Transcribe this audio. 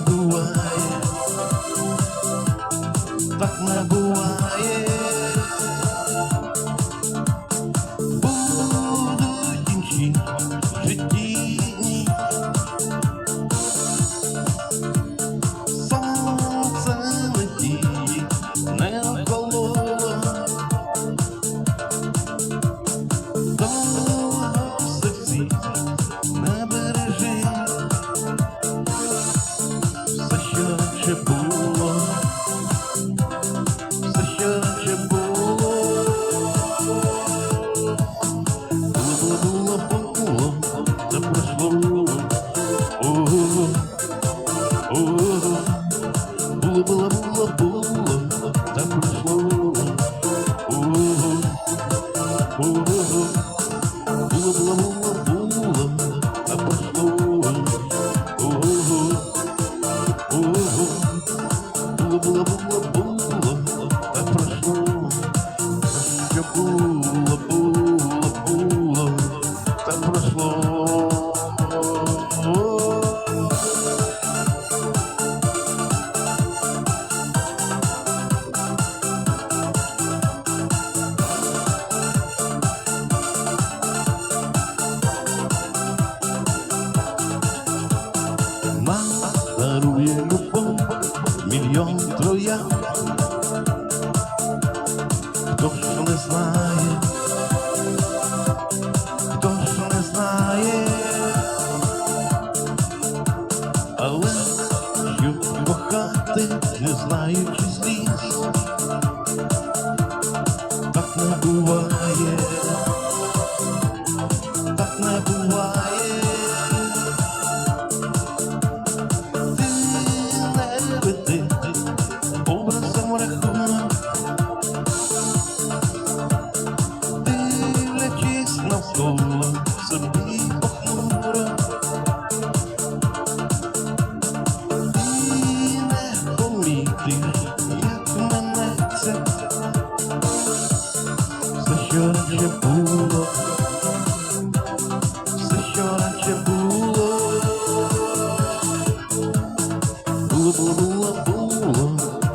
不问 мільйон троян, хто ж не знає, хто ж не знає, але щоб кохати, не знаючи сліз, так не буває. раніше було, все, що раніше було, було, було, було, було.